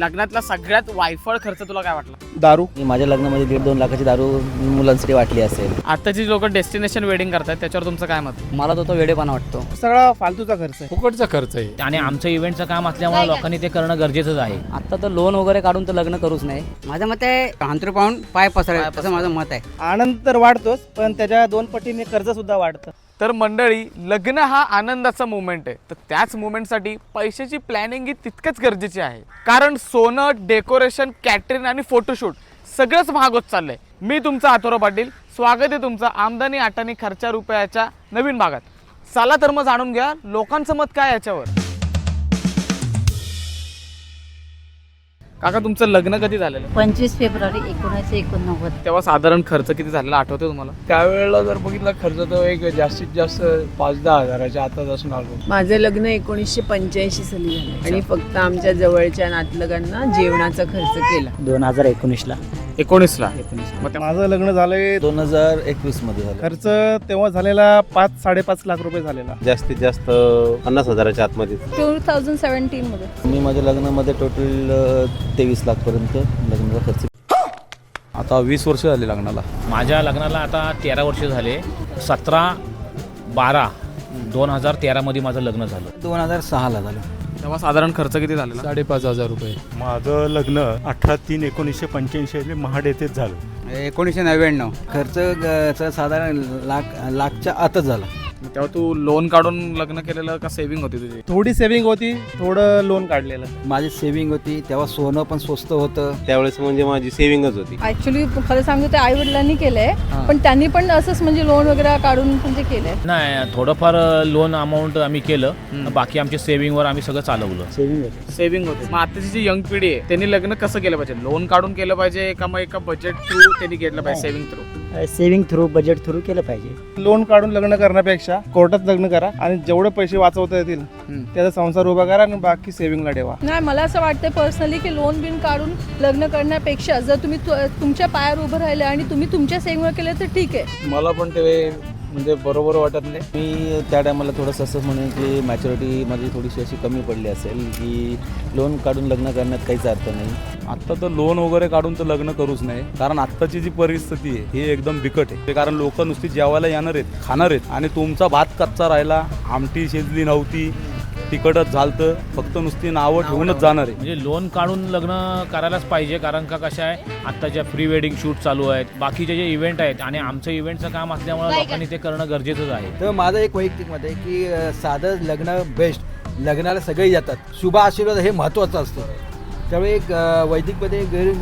लग्नातला सगळ्यात वायफळ खर्च तुला काय वाटला? दारू. मी माझ्या लग्नामध्ये दीड दोन लाखाची दारू मुलांसाठी वाटली असेल. आताची लोक डेस्टिनेशन वेडिंग करतात त्याच्यावर तुमचं काय मत? मला तो तो वेडेपणा वाटतो. सगळा फालतूचा खर्च आहे. फुकटचा खर्च आहे. आणि आमचं इव्हेंटचं काम असल्यामुळे लोकांनी ते करणं गरजेचंच आहे. आता तर लोन वगैरे काढून तर लग्न करूच नाही. माझं मत आहे अंतर पाहून पाय पसराय असं माझं मत आहे. आनंद तर वाढतोच पण त्याच्या दोन पटीने कर्ज सुद्धा वाढतं. तर मंडळी लग्न हा आनंदाचा मुवमेंट आहे. तर त्याच मुवमेंटसाठी पैशाची प्लॅनिंग ही तितकंच गरजेची आहे. कारण सोनं डेकोरेशन कॅटरिंग आणि फोटोशूट सगळंच महाग होत चाललंय. मी तुमचा आतोरा पाटील. स्वागत आहे तुमचं आमदानी आटानी खर्चा रुपयाच्या नवीन भागात. चला तर मग जाणून घ्या लोकांचं मत काय याच्यावर? काका तुमचं लग्न कधी झालेलं? पंचवीस फेब्रुवारी एकोणीसशे एकोणनव्वद. तेव्हा साधारण खर्च किती झालेला आठवते तुम्हाला? त्यावेळेला जर बघितला खर्च तर एक जास्तीत जास्त पाच दहा हजाराच्या आताच असून आलो. माझं लग्न एकोणीसशे पंच्याऐंशी साली झालं. आणि फक्त आमच्या जवळच्या नातलगांना जेवणाचा खर्च केला. दोन हजार एकोणीसला. एकोणीसला. एकोणीस मग ते- माझं लग्न झालंय दोन हजार एकवीसमध्ये झालं. खर्च तेव्हा झालेला पाच साडेपाच लाख रुपये झालेला. जास्तीत जास्त पन्नास हजाराच्या आतमध्ये. टू थाउजंड सेवन्टीन मध्ये. मी माझ्या लग्नामध्ये टोटल तेवीस लाख पर्यंत लग्नाचा खर्च आता वीस वर्ष झाली लग्नाला. माझ्या लग्नाला आता तेरा वर्ष झाले. सतरा बारा दोन हजार तेरामध्ये माझं लग्न झालं. दोन हजार सहाला झालं. तेव्हा साधारण खर्च किती झालेला? साडेपाच हजार रुपये. माझं लग्न अठरा तीन एकोणीसशे पंच्याऐंशी महाड येथेच झालं. एकोणीसशे नव्याण्णव. खर्च साधारण लाख लाखच्या आतच झाला. तेव्हा तू लोन काढून लग्न केलेलं का सेव्हिंग होती तुझी? थोडी सेव्हिंग होती थोडं लोन काढलेलं. माझी सेव्हिंग होती तेव्हा सोनं पण स्वस्त होतं. त्यावेळेस म्हणजे माझी सेव्हिंगच होती. ऍक्च्युली खरं सांगू ते आई वडिलांनी केलंय पण त्यांनी पण असंच म्हणजे लोन वगैरे काढून म्हणजे केलंय. नाही थोडंफार लोन अमाऊंट आम्ही केलं. बाकी आमच्या सेव्हिंगवर आम्ही सगळं चालवलं. सेव्हिंग होती. सेव्हिंग होते. मग आताची जी यंग पिढी आहे त्यांनी लग्न कसं केलं पाहिजे? लोन काढून केलं पाहिजे का मग एका बजेट थ्रू त्यांनी केलं पाहिजे saving through saving through budget through केलं पाहिजे. लोन काढून लग्न करण्यापेक्षा कोर्टात लग्न करा आणि जेवढे पैसे वाचवता येतील त्याचा संसार उभा करा आणि बाकी सेव्हिंगला ठेवा. नाही मला असं वाटतं पर्सनली की लोन बिन काढून लग्न करण्यापेक्षा जर तुम्ही तुमच्या पायावर उभं राहिले आणि तुम्ही तुमच्या सेविंग केलं तर ठीक आहे. मला पण ते म्हणजे बरोबर वाटत नाही. मी त्या टायमाला थोडंसं असं म्हणेन की मॅच्युरिटी माझी थोडीशी अशी कमी पडली असेल की लोन काढून लग्न करण्यात काहीच अर्थ नाही. आत्ता तर लोन वगैरे काढून तर लग्न करूच नाही. कारण आत्ताची जी परिस्थिती आहे ही एकदम बिकट आहे. ते कारण लोक नुसती जेवायला येणार आहेत खाणार आहेत. आणि तुमचा भात कच्चा राहिला आमटी शिजली नव्हती तिकटच झालतं. फक्त नुसती नावं ठेवूनच जाणार आहे. म्हणजे लोन काढून लग्न करायलाच पाहिजे कारण का कसं आहे आत्ताच्या प्री वेडिंग शूट चालू आहेत बाकीचे जे इव्हेंट आहेत आणि आमचं इव्हेंटचं काम असल्यामुळे लोकांनी ते करणं गरजेचंच आहे. तर माझं एक वैयक्तिक मत आहे की अ, साधं लग्न बेस्ट लग्नाला सगळे येतात. शुभ आशीर्वाद हे महत्त्वाचं असतं. त्यामुळे एक वैदिकमध्ये घरी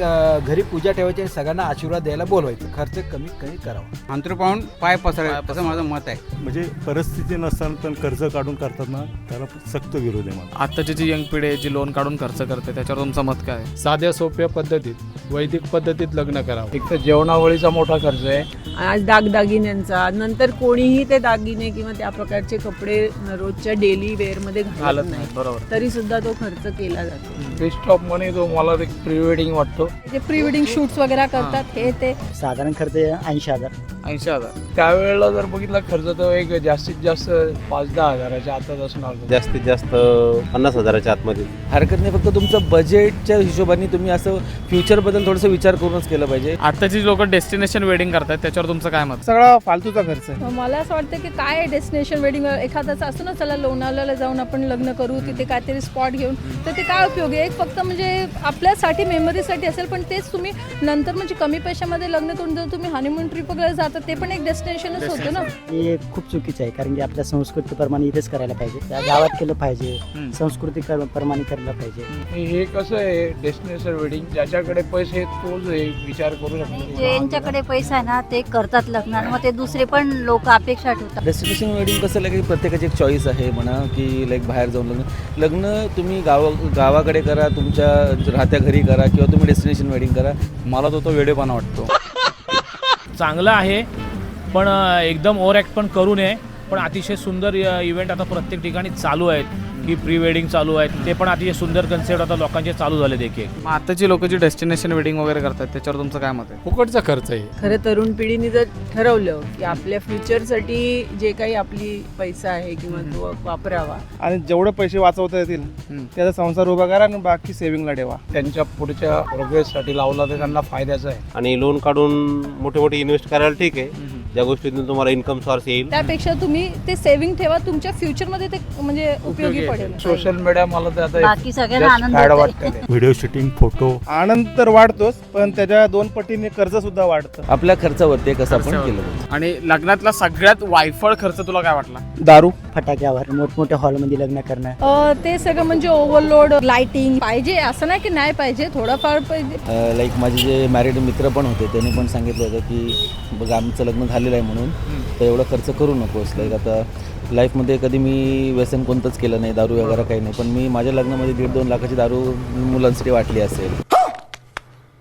घरी पूजा ठेवायची आणि सगळ्यांना आशीर्वाद द्यायला बोलवायचं. खर्च कमी कमी करावा. अंतर पाहून पाय पसराय असं माझं मत आहे. म्हणजे परिस्थिती नसताना पण कर्ज काढून करतात ना त्याला सक्त विरोध आहे मला. आताची जी यंग पिढी आहे जी लोन काढून खर्च करते त्याच्यावर तुमचं मत काय आहे? साध्या सोप्या पद्धतीत वैदिक पद्धतीत लग्न करावं. एक तर जेवणावळीचा मोठा खर्च आहे. आज दागदागिन्यांचा. नंतर कोणीही ते दागिने किंवा त्या प्रकारचे कपडे रोजच्या डेली वेअरमध्ये घालत घालत नाही. नाही बरोबर. तरी सुद्धा तो खर्च केला जातो. बेस्ट ऑफ तो मला एक प्री वेडिंग वाटतो. जे प्री वेडिंग शूट्स वगैरे करतात हे ते साधारण खर्च ऐंशी हजार. ऐंशी हजार. त्यावेळेला जर बघितला खर्च तर एक जास्तीत जास्त पाच दहा हजाराच्या आताच आलो जास्तीत जास्त पन्नास हजाराच्या आतमध्ये. हरकत नाही फक्त तुमचं बजेटच्या हिशोबाने तुम्ही असं फ्युचरबद्दल थोडंसं विचार करूनच केलं पाहिजे. आताची लोक डेस्टिनेशन वेडिंग करतात त्याच्यावर तुमचं काय मत? सगळा फालतूचा खर्च आहे. मग मला असं वाटतं की काय डेस्टिनेशन वेडिंग एखाद्याचं असतं ना चला लोणावळ्याला जाऊन आपण लग्न करू तिथे काहीतरी स्पॉट घेऊन तर ते काय उपयोग आहे? एक फक्त म्हणजे आपल्यासाठी मेमरीसाठी असेल पण तेच तुम्ही नंतर म्हणजे कमी पैशामध्ये लग्न करून जर तुम्ही हनीमून ट्रिप वगैरे जातात ते पण एक डेस्टिनेशनच होतं ना? हे खूप चुकीचं आहे कारण की आपल्या संस्कृतीप्रमाणे इथेच करायला पाहिजे. त्या गावात केलं पाहिजे संस्कृती प्रमाणे करायला पाहिजे. हे कसं आहे डेस्टिनेशन वेडिंग ज्याच्याकडे पैसे आहेत तोच हे विचार करू शकतो. ज्यांच्याकडे पैसा आहे ना ते करतात लग्न मग ते दुसरे पण लोक अपेक्षा ठेवतात. डेस्टिनेशन वेडिंग कसं लाईक प्रत्येकाची एक चॉईस आहे म्हणा की लाईक बाहेर जाऊन लग्न. लग्न तुम्ही गावा गावाकडे करा तुमच्या राहत्या घरी करा किंवा तुम्ही डेस्टिनेशन वेडिंग करा मला तो तो वेडेपणा वाटतो. चांगलं आहे पण एकदम ओव्हर ॲक्ट पण करू नये. पण अतिशय सुंदर इव्हेंट आता प्रत्येक ठिकाणी चालू आहेत. की प्री वेडिंग चालू आहेत ते पण अतिशय सुंदर कन्सेप्ट आता लोकांचे चालू झाले एक एक मग आताची लोक जी डेस्टिनेशन वेडिंग वगैरे करतात त्याच्यावर तुमचं काय मत आहे? फुकटचा खर्च आहे. खरं तरुण पिढीने जर ठरवलं की आपल्या फ्युचरसाठी जे काही आपली पैसा आहे किंवा तो वापरावा. आणि जेवढे पैसे वाचवता येतील त्याचा संसार उभा करा आणि बाकी सेव्हिंगला ठेवा. त्यांच्या पुढच्या प्रोग्रेससाठी लावला तर त्यांना फायद्याचा आहे. आणि लोन काढून मोठे मोठे इन्व्हेस्ट करायला ठीक आहे. ज्या गोष्टीतून तुम्हाला इन्कम सोर्स येईल त्यापेक्षा तुम्ही ते सेव्हिंग ठेवा तुमच्या फ्युचरमध्ये ते म्हणजे उपयोगी पडेल सोशल मीडिया मला तर आता बाकी सगळ्यांना just आनंद fad होतोय. वाटतं ते. व्हिडिओ शूटिंग फोटो आनंद तर वाढतोच पण त्याच्या दोन पटीने कर्ज सुद्धा वाढतं आपल्या खर्चावरती कसं आपण. केलं पाहिजे. आणि लग्नातला सगळ्यात वायफळ खर्च तुला काय वाटला दारू फटाक्यावर मोठमोठ्या हॉलमध्ये लग्न करणं. अ, ते सगळं म्हणजे ओव्हरलोड लाइटिंग पाहिजे असं नाही की नाही पाहिजे थोडंफार पाहिजे. लाईक माझे जे मॅरिड मित्र पण होते त्यांनी पण सांगितलं होतं की बघ आमचं लग्न झालेलं आहे म्हणून तर एवढा खर्च करू नकोस. लाईक आता लाईफमध्ये कधी मी व्यसन कोणतंच केलं नाही दारू वगैरे काही नाही पण मी माझ्या लग्नामध्ये दीड दोन लाखाची दारू मुलांसाठी वाटली असेल.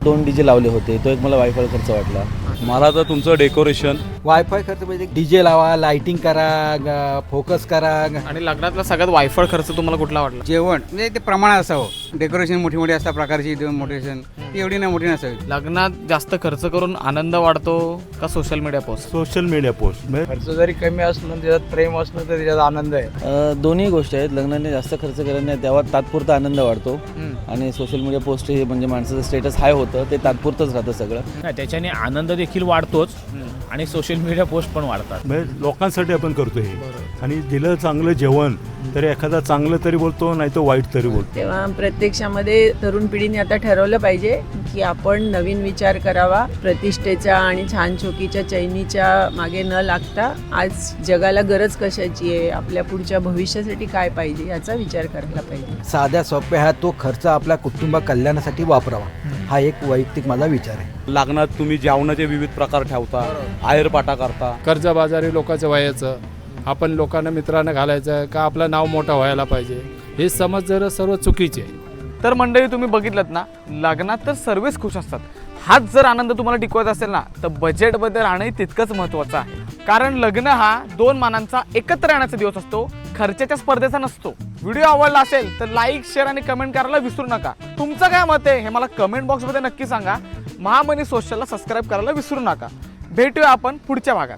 दोन डीजे लावले होते. तो एक मला वायफाय खर्च वाटला. मला तर तुमचं डेकोरेशन वायफाय खर्च म्हणजे डीजे लावा लाइटिंग करा फोकस करा. आणि लग्नातला सगळ्यात वायफळ खर्च तुम्हाला कुठला वाटला? जेवण. म्हणजे ते प्रमाणात असावं. डेकोरेशन मोठी मोठी असतात प्रकारची मोटिवेशन ती एवढी नाही मोठी नसावी. लग्नात जास्त खर्च करून आनंद वाढतो का social media post social media post म्हणजे खर्च जरी कमी असलं त्याच्यात प्रेम असलं तर त्याच्यात आनंद आहे. दोन्ही गोष्टी आहेत. लग्नाने जास्त खर्च करत नाही तेव्हा तात्पुरता आनंद वाढतो. आणि सोशल मीडिया पोस्ट हे म्हणजे माणसाचं स्टेटस हाय होतं. ते तात्पुरतंच राहतं सगळं. नाही त्याच्याने आनंद देखील वाढतोच आणि सोशल मीडिया पोस्ट पण वाढतात. म्हणजे लोकांसाठी आपण करतो हे. आणि दिलं चांगलं जेवण तरी एखादा चांगलं तरी बोलतो नाही तर वाईट तरी बोलतो. तेव्हा प्रत्यक्षामध्ये तरुण पिढीने आता ठरवलं पाहिजे की आपण नवीन विचार करावा प्रतिष्ठेच्या आणि छान चोकीच्या चैनीच्या मागे न लागता आज जगाला गरज कशाची आहे? आपल्या पुढच्या भविष्यासाठी काय पाहिजे याचा विचार करायला पाहिजे. साध्या सोप्या ह्या तो खर्च आपल्या कुटुंबा कल्याणासाठी वापरावा. हा एक वैयक्तिक माझा विचार आहे. लग्नात तुम्ही जेवणाचे विविध प्रकार ठेवता आयरपाटा करता. कर्जबाजारी लोकांचं व्हायचं आपण लोकांना मित्रांना घालायचं का आपलं नाव मोठं व्हायला पाहिजे? हे समज जर सर्व चुकीचे आहे. तर मंडळी तुम्ही बघितलं ना लग्नात तर सर्वच खुश असतात. हाच जर आनंद तुम्हाला टिकवायचा असेल ना तर बजेटबद्दल राहणंही तितकंच महत्त्वाचं आहे. कारण लग्न हा दोन मानांचा एकत्र येण्याचा दिवस असतो खर्चाच्या स्पर्धेचा नसतो. व्हिडिओ आवडला असेल तर लाईक शेअर आणि कमेंट करायला विसरू नका. तुमचं काय मत आहे हे मला कमेंट बॉक्समध्ये नक्की सांगा. महामनी सोशलला सबस्क्राईब करायला विसरू नका. भेटूया आपण पुढच्या भागात.